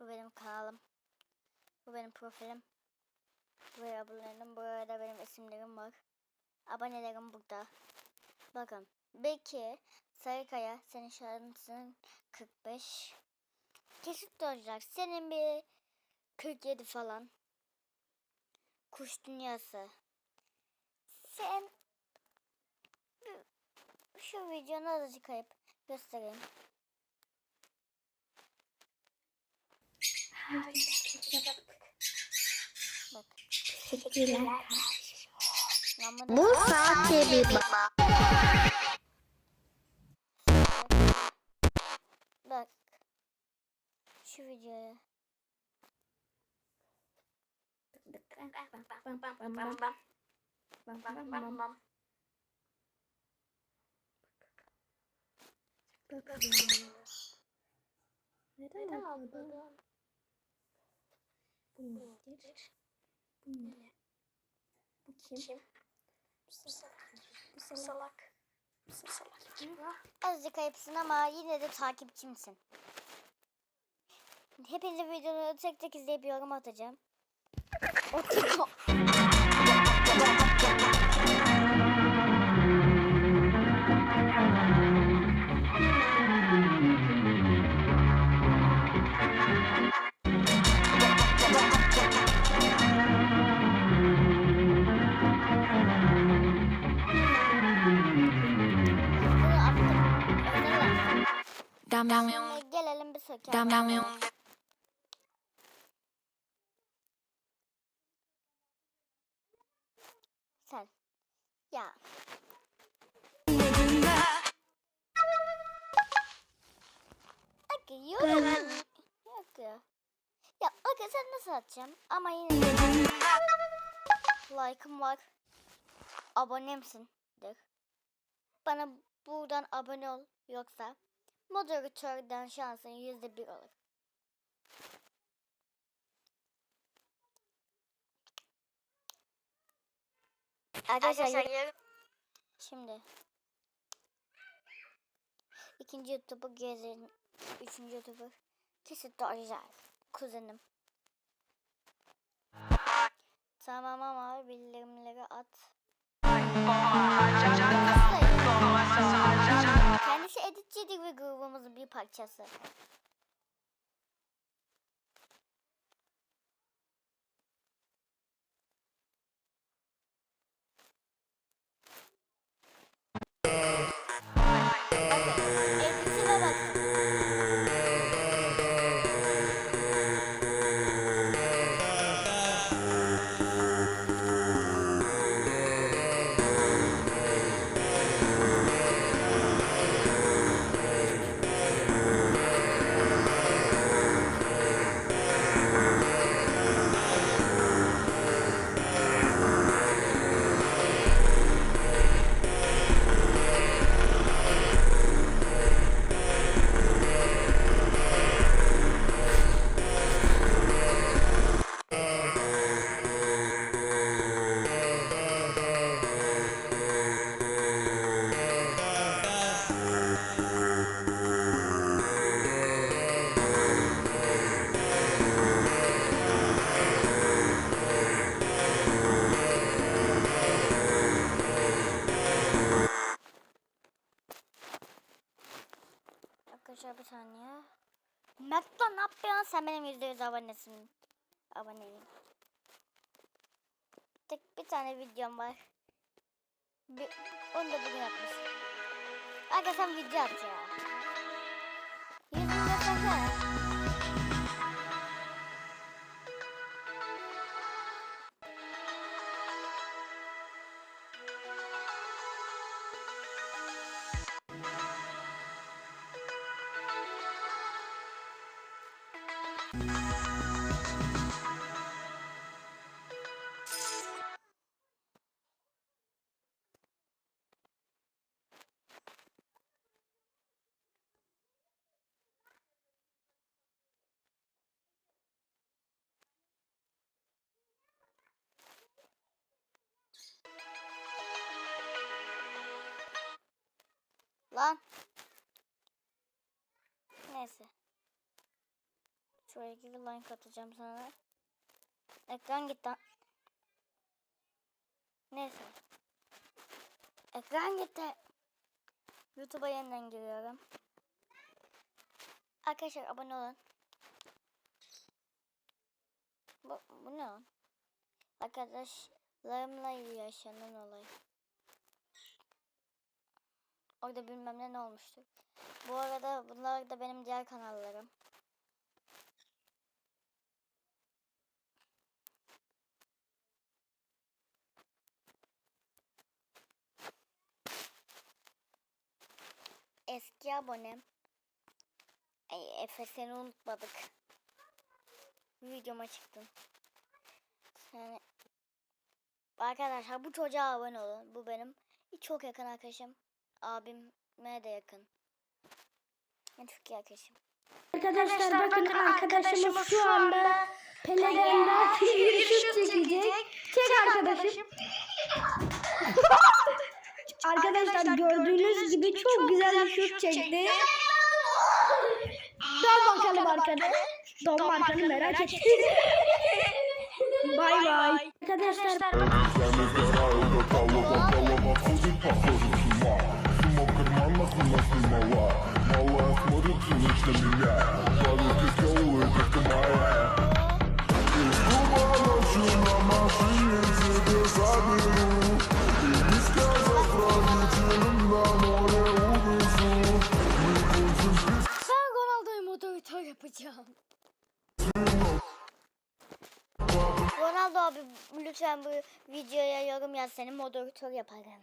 Bu benim kanalım. Bu benim profilim. Buraya abonelerim. Burada benim isimlerim var. Abonelerim burada. Bakın. Belki Sarıkaya senin şansın 45. Kesit olacak. Senin bir 47 falan. Kuş dünyası. Sen şu videonu azıcık ayıp göstereyim. Teşekkürler. Namını Bu saatte bir bak. Bak. Şu videoya. Neden abladım? Bu nedir? Bu ne? Bu kim? Bu salak. Bu salak. Bu salak kim? Azıcık ayıpsın ama yine de takipçimsin. Hepinize videoları tek tek izleyip yorum atacağım. gelelim bir un, Sen. Ya. Aga yok. Yok ya. Aga sen nasıl atacağım? Ama yine de like'ım var. Abonemsindir. Bana buradan abone ol. Yoksa moderatörden şansın yüzde bir olur. Arkadaşlar yarın- Şimdi. İkinci YouTuber gezin. Üçüncü YouTuber. Kesit orijinal. Kuzenim. Tamam ama bildirimleri at. Kendisi editçiydi ve grubumuzun bir parçası. Yapıyorsun? Sen benim yüzde yüz abonesin. Aboneyim. Tek bir tane videom var. Bir, onu da bugün. Aga sen video at ya. Lan. Neyse. Şuraya iki like atacağım sana. Ekran gitti. Neyse. Ekran gitti. YouTube'a yeniden giriyorum. Arkadaşlar abone olun. Bu, bu ne lan? Arkadaşlarımla yaşanan olay. Orada bilmem ne olmuştu. Bu arada bunlar da benim diğer kanallarım. Eski abonem. Ay Efe seni unutmadık. Videoma çıktın. Yani Arkadaşlar bu çocuğa abone olun. Bu benim çok yakın arkadaşım. Abime de yakın. Yani çok iyi arkadaşım. Arkadaşlar, bakın, bakın arkadaşımız şu anda Peler'den belki yürüyüş çekecek. Çek arkadaşım. arkadaşlar gördüğünüz gibi çok güzel bir şut çekti. Dön bakalım arkada. Don markanı merak ettim. bay bay. Arkadaşlar bakın. Yapacağım. Ronaldo abi lütfen bu videoya yorum yaz seni moderatör yaparım.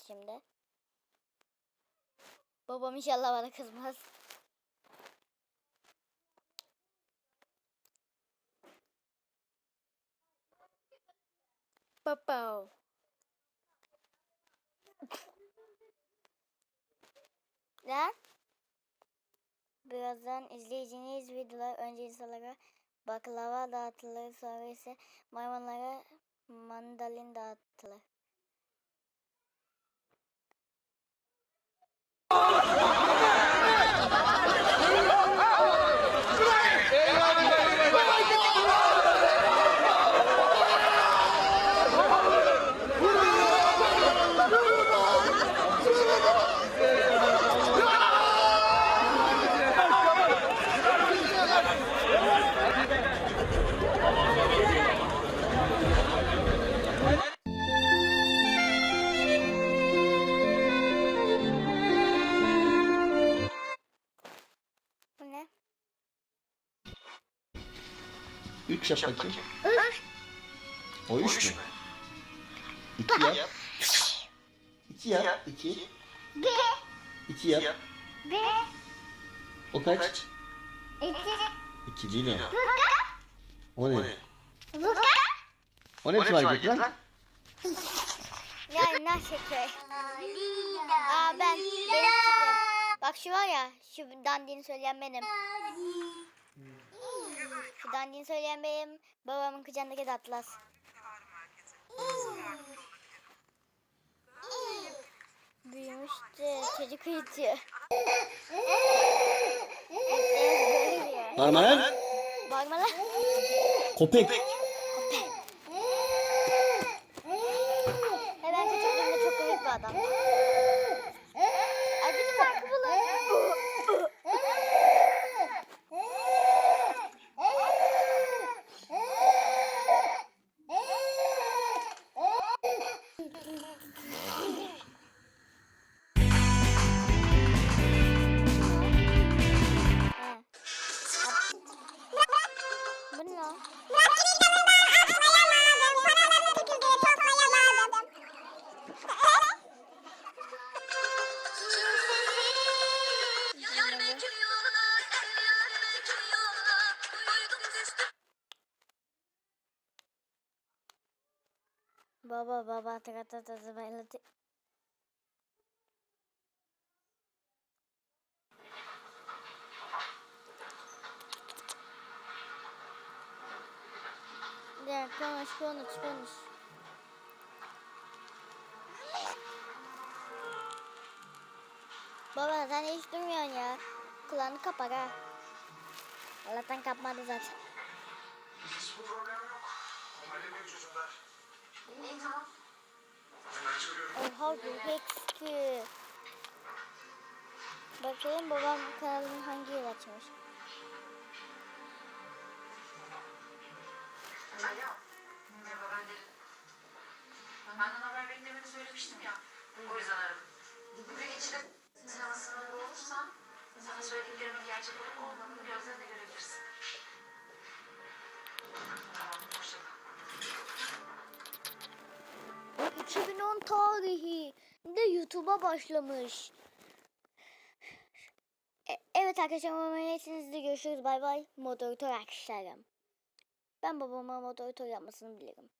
Bakacağız şimdi. Babam inşallah bana kızmaz. Baba. Lan. Birazdan izleyeceğiniz videolar önce insanlara baklava dağıtılır sonra ise maymunlara mandalin dağıtılır. Üç yap bakayım. O üç mü? İki yap. İki yap. İki. İki yap. O kaç? İki değil o. O ne? O ne tuvalet lan? Ya ne şeker. Aa ben benim. Bak şu var ya şu dandini söyleyen benim. Dandini söyleyen benim. Babamın kucağındaki de Atlas. Büyümüştü. Çocuk uyutuyor. Bağırma lan. Köpek. Baba baba tıka tıka zıbayla tık. Ya konuş konuş konuş. Baba sen hiç durmuyorsun ya. Kulağını kapar ha. Allah'tan kapmadı zaten. Oha Gülhex'ti. Bakayım babam kanalını hangi yıl açmış. Alo. Ben de. Benden haber beklemeni söylemiştim ya. O yüzden aradım. Bugün içinde sinema sınavı olursa sana söylediklerimin gerçek olup olmadığını gözlerine görebilirsin. 2010 tarihi de YouTube'a başlamış. E- evet arkadaşlar umarım görüşürüz. Bay bay. Moderatör arkadaşlarım. Ben babama moderatör yapmasını bilirim.